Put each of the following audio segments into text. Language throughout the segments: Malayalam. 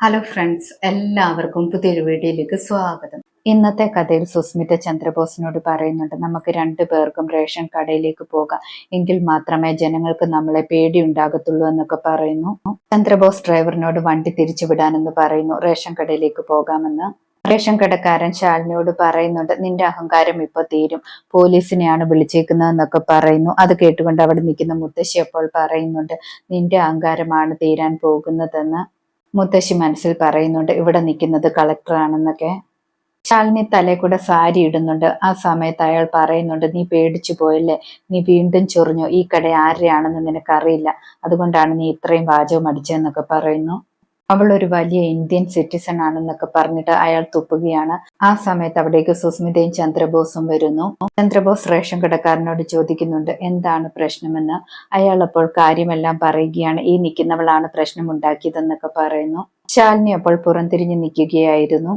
ഹലോ ഫ്രണ്ട്സ് എല്ലാവർക്കും പുതിയൊരു വീഡിയോയിലേക്ക് സ്വാഗതം. ഇന്നത്തെ കഥയിൽ സുസ്മിത ചന്ദ്രബോസിനോട് പറയുന്നുണ്ട് നമുക്ക് രണ്ടു പേർക്കും റേഷൻ കടയിലേക്ക് പോകാം. എങ്കിൽ മാത്രമേ ജനങ്ങൾക്ക് നമ്മളെ പേടി ഉണ്ടാകത്തുള്ളൂ എന്നൊക്കെ പറയുന്നു. ചന്ദ്രബോസ് ഡ്രൈവറിനോട് വണ്ടി തിരിച്ചു വിടാനെന്ന് പറയുന്നു. റേഷൻ കടയിലേക്ക് പോകാമെന്ന് റേഷൻ കടക്കാരൻ ശാലിനിയോട് പറയുന്നുണ്ട് നിന്റെ അഹങ്കാരം ഇപ്പൊ തീരും. പോലീസിനെയാണ് വിളിച്ചേക്കുന്നതെന്നൊക്കെ പറയുന്നു. അത് കേട്ടുകൊണ്ട് അവിടെ നിൽക്കുന്ന മുത്തശ്ശി അപ്പോൾ പറയുന്നുണ്ട് നിന്റെ അഹങ്കാരമാണ് തീരാൻ പോകുന്നതെന്ന് മുത്തശ്ശി മനസ്സിൽ പറയുന്നുണ്ട് ഇവിടെ നിൽക്കുന്നത് കളക്ടറാണെന്നൊക്കെ ശാലിനി തലേ കൂടെ സാരി ഇടുന്നുണ്ട്. ആ സമയത്ത് അയാൾ പറയുന്നുണ്ട് നീ പേടിച്ചു പോയല്ലേ? നീ വീണ്ടും ചൊറിഞ്ഞു. ഈ കട ആരുടെയാണെന്ന് നിനക്കറിയില്ല. അതുകൊണ്ടാണ് നീ ഇത്രയും വാചകം അടിച്ചതെന്നൊക്കെ പറയുന്നു. അവൾ ഒരു വലിയ ഇന്ത്യൻ സിറ്റിസൺ ആണെന്നൊക്കെ പറഞ്ഞിട്ട് അയാൾ തുപ്പുകയാണ്. ആ സമയത്ത് അവിടേക്ക് സുസ്മിതയും ചന്ദ്രബോസും വരുന്നു. ചന്ദ്രബോസ് റേഷൻ കടക്കാരനോട് ചോദിക്കുന്നുണ്ട് എന്താണ് പ്രശ്നമെന്ന്? അയാൾ അപ്പോൾ കാര്യമെല്ലാം പറയുകയാണ് ഈ നിൽക്കുന്നവളാണ് പ്രശ്നം ഉണ്ടാക്കിയതെന്നൊക്കെ പറയുന്നു. ശാലിനി അപ്പോൾ പുറംതിരിഞ്ഞ് നിൽക്കുകയായിരുന്നു.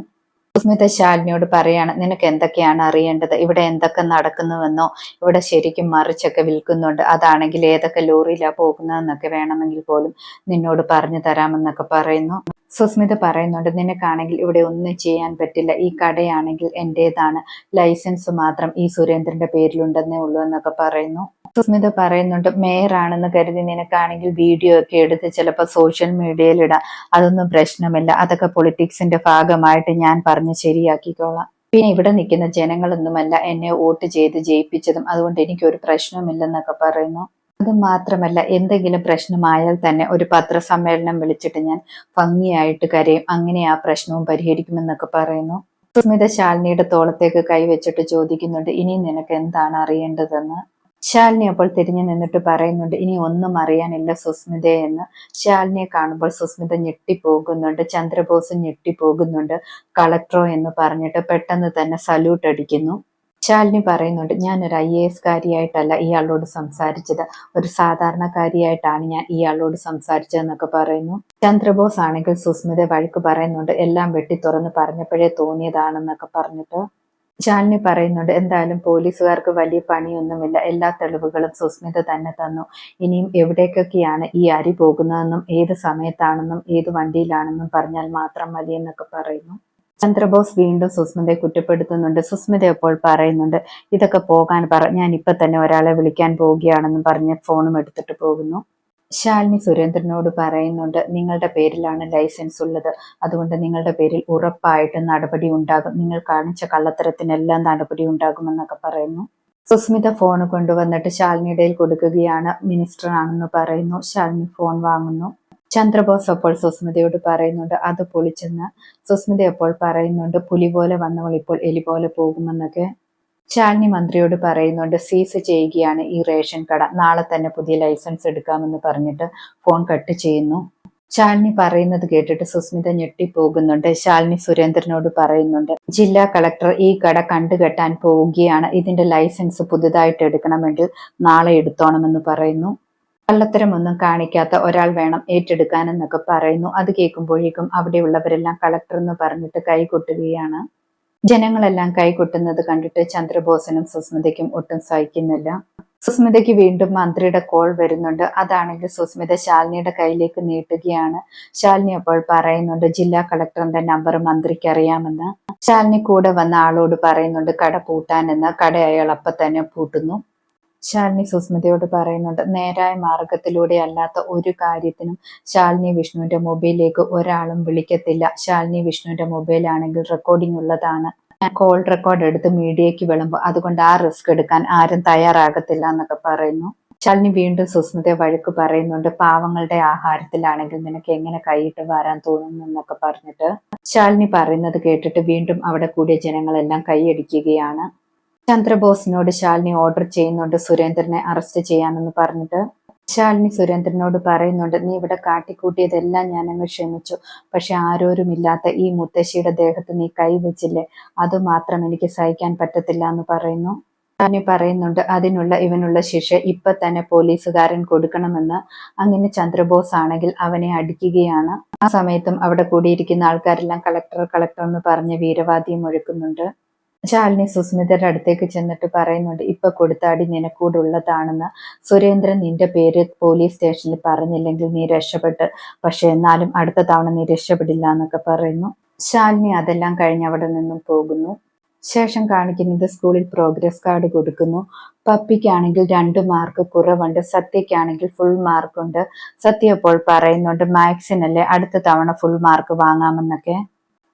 സുസ്മിത ശാലിനിയോട് പറയാണ് നിനക്ക് എന്തൊക്കെയാണ് അറിയേണ്ടത്? ഇവിടെ എന്തൊക്കെ നടക്കുന്നുവെന്നോ? ഇവിടെ ശരിക്കും മറിച്ചൊക്കെ വിൽക്കുന്നുണ്ട്. അതാണെങ്കിൽ ഏതൊക്കെ ലോറിയിലാണ് പോകുന്നതെന്നൊക്കെ വേണമെങ്കിൽ പോലും നിന്നോട് പറഞ്ഞു തരാമെന്നൊക്കെ പറയുന്നു. സുസ്മിത പറയുന്നുണ്ട് നിനക്കാണെങ്കിൽ ഇവിടെ ഒന്നും ചെയ്യാൻ പറ്റില്ല. ഈ കടയാണെങ്കിൽ എന്റെതാണ് ലൈസൻസ് മാത്രം ഈ സുരേന്ദ്രന്റെ പേരിലുണ്ടെന്നേ ഉള്ളൂ എന്നൊക്കെ പറയുന്നു. സുസ്മിത പറയുന്നുണ്ട് മേയറാണെന്ന് കരുതി നിനക്കാണെങ്കിൽ വീഡിയോ ഒക്കെ എടുത്ത് ചിലപ്പോൾ സോഷ്യൽ മീഡിയയിൽ ഇടാം. അതൊന്നും പ്രശ്നമില്ല. അതൊക്കെ പൊളിറ്റിക്സിന്റെ ഭാഗമായിട്ട് ഞാൻ പറഞ്ഞ് ശരിയാക്കിക്കോളാം. പിന്നെ ഇവിടെ നിൽക്കുന്ന ജനങ്ങളൊന്നുമല്ല എന്നെ വോട്ട് ചെയ്ത് ജയിപ്പിച്ചതും. അതുകൊണ്ട് എനിക്കൊരു പ്രശ്നമില്ലെന്നൊക്കെ പറയുന്നു. അത് മാത്രമല്ല എന്തെങ്കിലും പ്രശ്നമായാൽ തന്നെ ഒരു പത്രസമ്മേളനം വിളിച്ചിട്ട് ഞാൻ ഭംഗിയായിട്ട് കരയും. അങ്ങനെ ആ പ്രശ്നവും പരിഹരിക്കുമെന്നൊക്കെ പറയുന്നു. സുസ്മിത ശാലിനിയുടെ തോളത്തേക്ക് കൈവച്ചിട്ട് ചോദിക്കുന്നുണ്ട് ഇനി നിനക്ക് എന്താണ് അറിയേണ്ടതെന്ന്? ശാലിനി അപ്പോൾ തിരിഞ്ഞു നിന്നിട്ട് പറയുന്നുണ്ട് ഇനി ഒന്നും അറിയാനില്ല സുസ്മിതയെ എന്ന്. ശാലിനിയെ കാണുമ്പോൾ സുസ്മിത ഞെട്ടിപ്പോകുന്നുണ്ട് ചന്ദ്രബോസ് ഞെട്ടിപ്പോകുന്നുണ്ട് കളക്ടറോ എന്ന് പറഞ്ഞിട്ട് പെട്ടെന്ന് തന്നെ സല്യൂട്ട് അടിക്കുന്നു. ശാലിനി പറയുന്നുണ്ട് ഞാൻ ഒരു ഐ എ എസ് കാരിയായിട്ടല്ല ഇയാളോട് സംസാരിച്ചത് ഒരു സാധാരണക്കാരിയായിട്ടാണ് ഞാൻ ഇയാളോട് സംസാരിച്ചതെന്നൊക്കെ പറയുന്നു. ചന്ദ്രബോസ് ആണെങ്കിൽ സുസ്മിത വഴക്ക് പറയുന്നുണ്ട് എല്ലാം വെട്ടി തുറന്ന് പറഞ്ഞപ്പോഴേ തോന്നിയതാണെന്നൊക്കെ പറഞ്ഞിട്ട് ശാലിനി പറയുന്നുണ്ട് എന്തായാലും പോലീസുകാർക്ക് വലിയ പണിയൊന്നുമില്ല. എല്ലാ തെളിവുകളും സുസ്മിത തന്നെ തന്നു. ഇനിയും എവിടേക്കൊക്കെയാണ് ഈ അരി പോകുന്നതെന്നും ഏത് സമയത്താണെന്നും ഏത് വണ്ടിയിലാണെന്നും പറഞ്ഞാൽ മാത്രം മതി എന്നൊക്കെ പറയുന്നു. ചന്ദ്രബോസ് വീണ്ടും സുസ്മിതയെ കുറ്റപ്പെടുത്തുന്നുണ്ട്. സുസ്മിത എപ്പോൾ പറയുന്നുണ്ട് ഇതൊക്കെ പോകാൻ പറ ഞാൻ ഇപ്പൊ തന്നെ ഒരാളെ വിളിക്കാൻ പോവുകയാണെന്നും പറഞ്ഞ് ഫോണും എടുത്തിട്ട് പോകുന്നു. ശാലിനി സുരേന്ദ്രനോട് പറയുന്നുണ്ട് നിങ്ങളുടെ പേരിലാണ് ലൈസൻസ് ഉള്ളത്. അതുകൊണ്ട് നിങ്ങളുടെ പേരിൽ ഉറപ്പായിട്ട് നടപടി ഉണ്ടാകും. നിങ്ങൾ കാണിച്ച കള്ളത്തരത്തിനെല്ലാം നടപടി ഉണ്ടാകുമെന്നൊക്കെ പറയുന്നു. സുസ്മിത ഫോൺ കൊണ്ടുവന്നിട്ട് ശാലിനിയുടെ കൊടുക്കുകയാണ്. മിനിസ്റ്റർ ആണെന്ന് പറയുന്നു. ശാലിനി ഫോൺ വാങ്ങുന്നു. ചന്ദ്രബോസ് അപ്പോൾ സുസ്മിതയോട് പറയുന്നുണ്ട് അത് പൊളിച്ചെന്ന്. സുസ്മിത അപ്പോൾ പറയുന്നുണ്ട് പുലി പോലെ വന്നവൾ ഇപ്പോൾ എലി പോലെ പോകുമെന്നൊക്കെ. ശാലിനി മന്ത്രിയോട് പറയുന്നുണ്ട് സീസ് ചെയ്യുകയാണ് ഈ റേഷൻ കട. നാളെ തന്നെ പുതിയ ലൈസൻസ് എടുക്കാമെന്ന് പറഞ്ഞിട്ട് ഫോൺ കട്ട് ചെയ്യുന്നു. ശാലിനി പറയുന്നത് കേട്ടിട്ട് സുസ്മിത ഞെട്ടിപ്പോകുന്നുണ്ട്. ശാലിനി സുരേന്ദ്രനോട് പറയുന്നുണ്ട് ജില്ലാ കളക്ടർ ഈ കട കണ്ടുകെട്ടാൻ പോവുകയാണ്. ഇതിന്റെ ലൈസൻസ് പുതുതായിട്ട് എടുക്കണമെങ്കിൽ നാളെ എടുത്തോണമെന്ന് പറയുന്നു. കള്ളത്തരമൊന്നും കാണിക്കാത്ത ഒരാൾ വേണം ഏറ്റെടുക്കാനെന്നൊക്കെ പറയുന്നു. അത് കേൾക്കുമ്പോഴേക്കും അവിടെയുള്ളവരെല്ലാം കളക്ടർ എന്ന് പറഞ്ഞിട്ട് കൈകൊട്ടുകയാണ് ജനങ്ങളെല്ലാം കൈകൊട്ടുന്നത് കണ്ടിട്ട് ചന്ദ്രബോസനും സുസ്മിതയ്ക്കും ഒട്ടും സഹിക്കുന്നില്ല. സുസ്മിതയ്ക്ക് വീണ്ടും മന്ത്രിയുടെ കോൾ വരുന്നുണ്ട്. അതാണെങ്കിൽ സുസ്മിത ശാലിനിയുടെ കയ്യിലേക്ക് നീട്ടുകയാണ്. ശാലിനി അപ്പോൾ പറയുന്നുണ്ട് ജില്ലാ കളക്ടറിന്റെ നമ്പർ മന്ത്രിക്ക് അറിയാമെന്ന്. ശാലിനി കൂടെ വന്ന ആളോട് പറയുന്നുണ്ട് കട പൂട്ടാനെന്ന് കട അയാൾ അപ്പൊ തന്നെ പൂട്ടുന്നു. ശാലിനി സുസ്മിതയോട് പറയുന്നുണ്ട് നേരായ മാർഗത്തിലൂടെ അല്ലാത്ത ഒരു കാര്യത്തിനും ശാലിനി വിഷ്ണുവിന്റെ മൊബൈലിലേക്ക് ഒരാളും വിളിക്കത്തില്ല. ശാലിനി വിഷ്ണുവിന്റെ മൊബൈലാണെങ്കിൽ റെക്കോർഡിംഗ് ഉള്ളതാണ്. കോൾ റെക്കോർഡ് എടുത്ത് മീഡിയയ്ക്ക് വിളമ്പും. അതുകൊണ്ട് ആ റിസ്ക് എടുക്കാൻ ആരും തയ്യാറാകത്തില്ല എന്നൊക്കെ പറയുന്നു. ശാലിനി വീണ്ടും സുസ്മിതയെ വഴക്ക് പറയുന്നുണ്ട് പാവങ്ങളുടെ ആഹാരത്തിലാണെങ്കിൽ നിനക്ക് എങ്ങനെ കൈയിട്ട് വരാൻ തോന്നുന്നു എന്നൊക്കെ പറഞ്ഞിട്ട് ശാലിനി പറയുന്നത് കേട്ടിട്ട് വീണ്ടും അവിടെ കൂടിയ ജനങ്ങളെല്ലാം കൈയടിക്കുകയാണ്. ചന്ദ്രബോസിനോട് ശാലിനി ഓർഡർ ചെയ്യുന്നുണ്ട് സുരേന്ദ്രനെ അറസ്റ്റ് ചെയ്യാമെന്ന് പറഞ്ഞിട്ട്. ശാലിനി സുരേന്ദ്രനോട് പറയുന്നുണ്ട് നീ ഇവിടെ കാട്ടിക്കൂട്ടിയതെല്ലാം ഞാൻ അങ്ങ് ക്ഷമിച്ചു. പക്ഷെ ആരോരുമില്ലാത്ത ഈ മുത്തശ്ശിയുടെ ദേഹത്ത് നീ കൈവച്ചില്ലേ അത് മാത്രം എനിക്ക് സഹിക്കാൻ പറ്റത്തില്ല എന്ന് പറയുന്നു. ശാലിനി പറയുന്നുണ്ട് അതിനുള്ള ഇവനുള്ള ശിക്ഷ ഇപ്പൊ തന്നെ പോലീസുകാരൻ കൊടുക്കണമെന്ന്. അങ്ങനെ ചന്ദ്രബോസ് ആണെങ്കിൽ അവനെ അടിക്കുകയാണ്. ആ സമയത്തും അവിടെ കൂടിയിരിക്കുന്ന ആൾക്കാരെല്ലാം കളക്ടർ കളക്ടർ എന്ന് പറഞ്ഞ് വീരവാദിയും ഒഴുക്കുന്നുണ്ട്. ശാലിനി സുസ്മിതയുടെ അടുത്തേക്ക് ചെന്നിട്ട് പറയുന്നുണ്ട് ഇപ്പൊ കൊടുത്താടി നിനക്കൂടുള്ളതാണെന്ന് സുരേന്ദ്രൻ നിന്റെ പേര് പോലീസ് സ്റ്റേഷനിൽ പറഞ്ഞില്ലെങ്കിൽ നീ രക്ഷപ്പെട്ട് പക്ഷെ എന്നാലും അടുത്ത തവണ നീ രക്ഷപ്പെടില്ല എന്നൊക്കെ പറയുന്നു. ശാലിനി അതെല്ലാം കഴിഞ്ഞ് അവിടെ നിന്നും പോകുന്നു. ശേഷം കാണിക്കുന്നത് സ്കൂളിൽ പ്രോഗ്രസ് കാർഡ് കൊടുക്കുന്നു. പപ്പിക്കാണെങ്കിൽ രണ്ട് മാർക്ക് കുറവുണ്ട് സത്യക്കാണെങ്കിൽ ഫുൾ മാർക്കുണ്ട് സത്യ അപ്പോൾ പറയുന്നുണ്ട് മാത്സിനല്ലേ അടുത്ത തവണ ഫുൾ മാർക്ക് വാങ്ങാമെന്നൊക്കെ.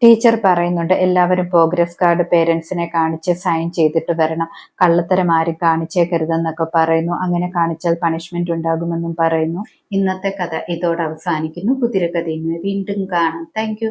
ടീച്ചർ പറയുന്നുണ്ട് എല്ലാവരും പ്രോഗ്രസ് കാർഡ് പേരൻസിനെ കാണിച്ച് സൈൻ ചെയ്തിട്ട് വരണം. കള്ളത്തരം ആരും കാണിച്ചേക്കരുതെന്നൊക്കെ പറയുന്നു. അങ്ങനെ കാണിച്ചാൽ പണിഷ്മെന്റ് ഉണ്ടാകുമെന്നും പറയുന്നു. ഇന്നത്തെ കഥ ഇതോടെ അവസാനിക്കുന്നു. കുതിരക്കഥയുമായി വീണ്ടും കാണാം. താങ്ക്